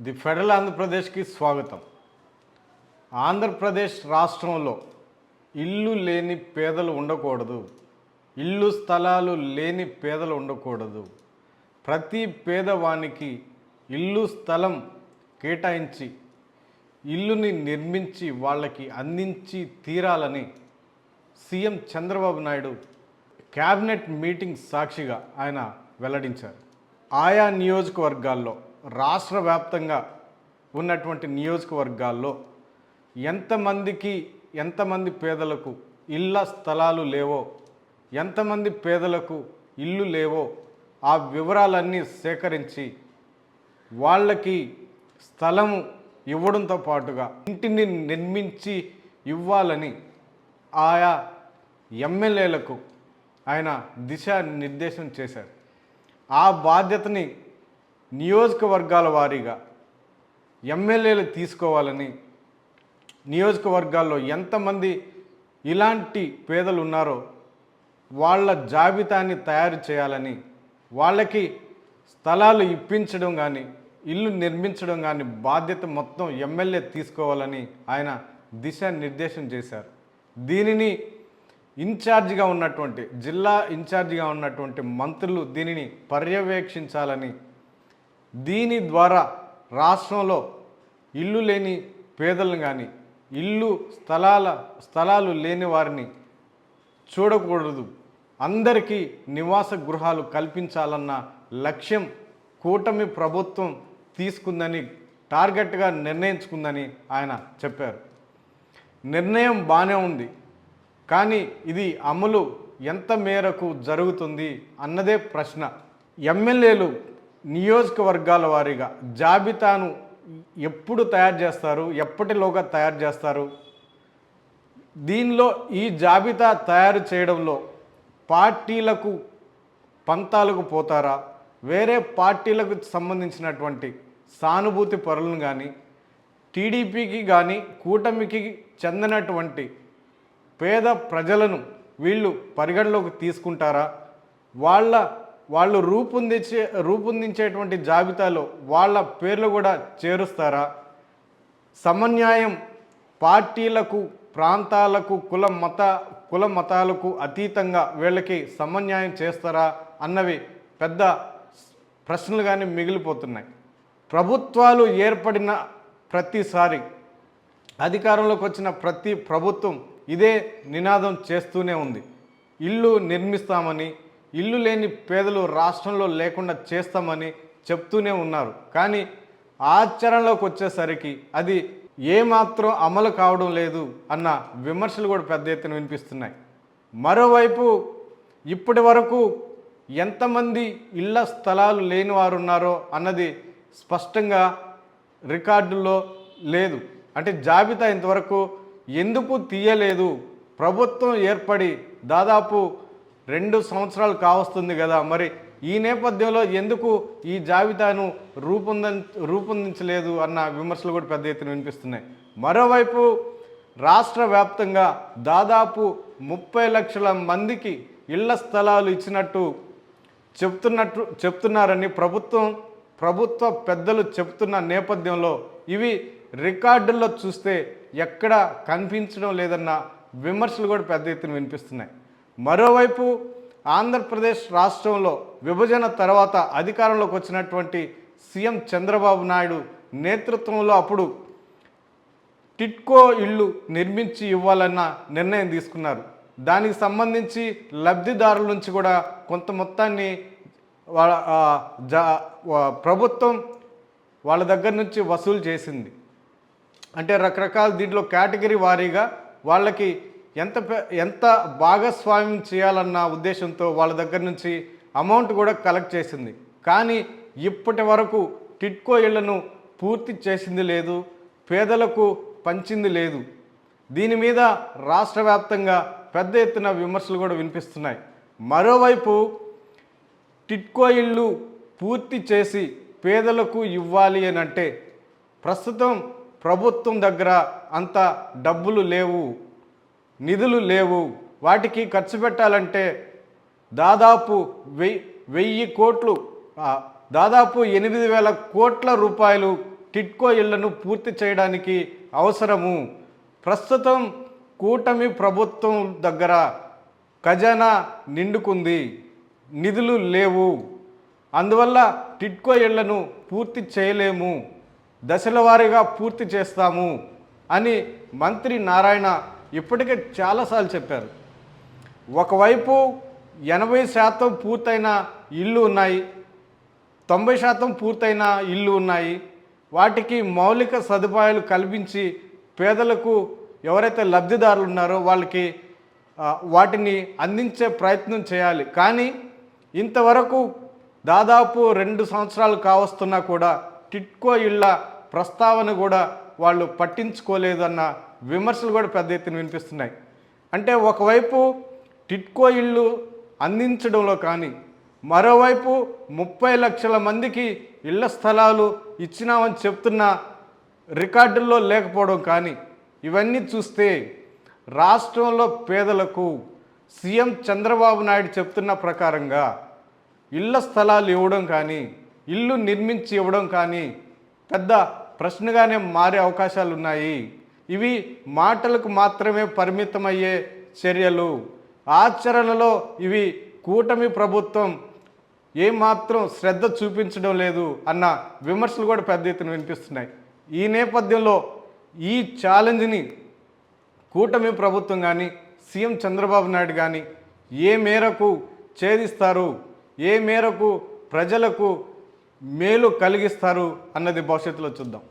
The federal ఆంధ్రప్రదేశ్కి స్వాగతం. ఆంధ్రప్రదేశ్ రాష్ట్రంలో ఇల్లు లేని పేదలు ఉండకూడదు. ఇల్లు స్థలాలు లేని పేదలు ఉండకూడదు. ప్రతి పేదవానికి ఇల్లు స్థలం కేటాయించి ఇల్లుని నిర్మించి వాళ్ళకి అందించి తీరాలని CM Chandrababu Naidu cabinet meeting సాక్షిగా ఆయన వెల్లడించారు. ఆయా నియోజకవర్గాల్లో రాష్ట్ర వ్యాప్తంగా ఉన్నటువంటి నియోజకవర్గాల్లో ఎంతమందికి ఎంతమంది పేదలకు ఇళ్ళ స్థలాలు లేవో ఎంతమంది పేదలకు ఇల్లు లేవో ఆ వివరాలన్నీ సేకరించి వాళ్ళకి స్థలము ఇవ్వడంతో పాటుగా ఇంటిని నిర్మించి ఇవ్వాలని ఆయా ఎమ్మెల్యేలకు ఆయన దిశానిర్దేశం చేశారు. ఆ బాధ్యతని నియోజకవర్గాల వారీగా ఎమ్మెల్యేలు తీసుకోవాలని నియోజకవర్గాల్లో ఎంతమంది ఇలాంటి పేదలు ఉన్నారో వాళ్ళ జాబితాని తయారు చేయాలని వాళ్ళకి స్థలాలు ఇప్పించడం కానీ ఇల్లు నిర్మించడం కానీ బాధ్యత మొత్తం ఎమ్మెల్యే తీసుకోవాలని ఆయన దిశానిర్దేశం చేశారు. దీనిని ఇన్ఛార్జిగా ఉన్నటువంటి జిల్లా ఇన్ఛార్జిగా ఉన్నటువంటి మంత్రులు దీనిని పర్యవేక్షించాలని దీని ద్వారా రాష్ట్రంలో ఇల్లు లేని పేదలను కానీ ఇల్లు స్థలాల స్థలాలు లేని వారిని చూడకూడదు. అందరికీ నివాస గృహాలు కల్పించాలన్న లక్ష్యం కూటమి ప్రభుత్వం తీసుకుందని టార్గెట్గా నిర్ణయించుకుందని ఆయన చెప్పారు. నిర్ణయం బాగానే ఉంది. కానీ ఇది అమలు ఎంత మేరకు జరుగుతుంది అన్నదే ప్రశ్న. ఎమ్మెల్యేలు నియోజకవర్గాల వారీగా జాబితాను ఎప్పుడు తయారు చేస్తారు? ఎప్పటిలోగా తయారు చేస్తారు? దీనిలో ఈ జాబితా తయారు చేయడంలో పార్టీలకు పంతాలకు పోతారా? వేరే పార్టీలకు సంబంధించినటువంటి సానుభూతి పరులను కానీ టీడీపీకి కానీ కూటమికి చెందినటువంటి పేద ప్రజలను వీళ్ళు పరిగణలోకి తీసుకుంటారా? వాళ్ళ వాళ్ళు రూపొందించే రూపొందించేటువంటి జాబితాలో వాళ్ళ పేర్లు కూడా చేరుస్తారా? సమన్యాయం పార్టీలకు ప్రాంతాలకు కుల మత కుల మతాలకు అతీతంగా వీళ్ళకి సమన్యాయం చేస్తారా అన్నవి పెద్ద ప్రశ్నలుగానే మిగిలిపోతున్నాయి. ప్రభుత్వాలు ఏర్పడిన ప్రతిసారి అధికారంలోకి వచ్చిన ప్రతి ప్రభుత్వం ఇదే నినాదం చేస్తూనే ఉంది. ఇల్లు నిర్మిస్తామని ఇల్లు లేని పేదలు రాష్ట్రంలో లేకుండా చేస్తామని చెప్తూనే ఉన్నారు. కానీ ఆచరణలోకి వచ్చేసరికి అది ఏమాత్రం అమలు కావడం లేదు అన్న విమర్శలు కూడా పెద్ద ఎత్తున వినిపిస్తున్నాయి. మరోవైపు ఇప్పటి వరకు ఎంతమంది ఇళ్ళ స్థలాలు లేని వారు ఉన్నారో అన్నది స్పష్టంగా రికార్డుల్లో లేదు. అంటే జాబితా ఇంతవరకు ఎందుకు తీయలేదు? ప్రభుత్వం ఏర్పడి దాదాపు రెండు సంవత్సరాలు కావస్తుంది కదా మరి ఈ నేపథ్యంలో ఎందుకు ఈ జాబితాను రూపొంద రూపొందించలేదు అన్న విమర్శలు కూడా పెద్ద ఎత్తున వినిపిస్తున్నాయి. మరోవైపు రాష్ట్ర వ్యాప్తంగా దాదాపు ముప్పై లక్షల మందికి ఇళ్ళ స్థలాలు ఇచ్చినట్టు చెప్తున్నట్టు చెప్తున్నారని ప్రభుత్వం ప్రభుత్వ పెద్దలు చెప్తున్న నేపథ్యంలో ఇవి రికార్డుల్లో చూస్తే ఎక్కడ కనిపించడం లేదన్న విమర్శలు కూడా పెద్ద ఎత్తున వినిపిస్తున్నాయి. మరోవైపు ఆంధ్రప్రదేశ్ రాష్ట్రంలో విభజన తర్వాత అధికారంలోకి వచ్చినటువంటి సీఎం చంద్రబాబు నాయుడు నేతృత్వంలో అప్పుడు టిట్కో ఇళ్ళు నిర్మించి ఇవ్వాలన్న నిర్ణయం తీసుకున్నారు. దానికి సంబంధించి లబ్ధిదారుల నుంచి కూడా కొంత మొత్తాన్ని వాళ్ళ ప్రభుత్వం వాళ్ళ దగ్గర నుంచి వసూలు చేసింది. అంటే రకరకాల దీంట్లో కేటగిరీ వారీగా వాళ్ళకి ఎంత ఎంత భాగస్వామ్యం చేయాలన్న ఉద్దేశంతో వాళ్ళ దగ్గర నుంచి అమౌంట్ కూడా కలెక్ట్ చేసింది. కానీ ఇప్పటి వరకు టిట్కో ఇళ్ళను పూర్తి చేసింది లేదు పేదలకు పంచింది లేదు. దీని మీద రాష్ట్ర వ్యాప్తంగా పెద్ద ఎత్తున విమర్శలు కూడా వినిపిస్తున్నాయి. మరోవైపు టిట్కో ఇళ్ళు పూర్తి చేసి పేదలకు ఇవ్వాలి అని అంటే ప్రస్తుతం ప్రభుత్వం దగ్గర అంత డబ్బులు లేవు. నిధులు లేవు. వాటికి ఖర్చు పెట్టాలంటే దాదాపు వెయ్యి వెయ్యి కోట్లు దాదాపు ఎనిమిది వేల కోట్ల రూపాయలు టిట్కో ఇళ్ళను పూర్తి చేయడానికి అవసరము. ప్రస్తుతం కూటమి ప్రభుత్వం దగ్గర ఖజానా నిండుకుంది. నిధులు లేవు. అందువల్ల టిట్కో ఇళ్ళను పూర్తి చేయలేము. దశల వారీగా పూర్తి చేస్తాము అని మంత్రి నారాయణ ఇప్పటికే చాలాసార్లు చెప్పారు. ఒకవైపు ఎనభై శాతం పూర్తయిన ఇల్లు ఉన్నాయి తొంభై శాతం పూర్తయిన ఇల్లు ఉన్నాయి వాటికి మౌలిక సదుపాయాలు కల్పించి పేదలకు ఎవరైతే లబ్ధిదారులు ఉన్నారో వాళ్ళకి వాటిని అందించే ప్రయత్నం చేయాలి. కానీ ఇంతవరకు దాదాపు రెండు సంవత్సరాలు కావస్తున్నా కూడా టిట్కో ఇళ్ళ ప్రస్తావన కూడా వాళ్ళు పట్టించుకోలేదన్న విమర్శలు కూడా పెద్ద ఎత్తున వినిపిస్తున్నాయి. అంటే ఒకవైపు టిట్కో ఇళ్ళు అందించడంలో కానీ మరోవైపు ముప్పై లక్షల మందికి ఇళ్ళ స్థలాలు ఇచ్చినామని చెప్తున్న రికార్డుల్లో లేకపోవడం కానీ ఇవన్నీ చూస్తే రాష్ట్రంలో పేదలకు సీఎం చంద్రబాబు నాయుడు చెప్తున్న ప్రకారంగా ఇళ్ళ స్థలాలు ఇవ్వడం కానీ ఇల్లు నిర్మించి ఇవ్వడం కానీ పెద్ద ప్రశ్నగానే మారే అవకాశాలు ఉన్నాయి ఇవి మాటలకు మాత్రమే పరిమితమయ్యే చర్యలు. ఆచరణలో ఇవి కూటమి ప్రభుత్వం ఏమాత్రం శ్రద్ధ చూపించడం లేదు అన్న విమర్శలు కూడా పెద్ద ఎత్తున వినిపిస్తున్నాయి. ఈ నేపథ్యంలో ఈ ఛాలెంజ్ని కూటమి ప్రభుత్వం కానీ సీఎం చంద్రబాబు నాయుడు కానీ ఏ మేరకు ఛేదిస్తారు? ఏ మేరకు ప్రజలకు మేలు కలిగిస్తారు? అన్నది భవిష్యత్తులో చూద్దాం.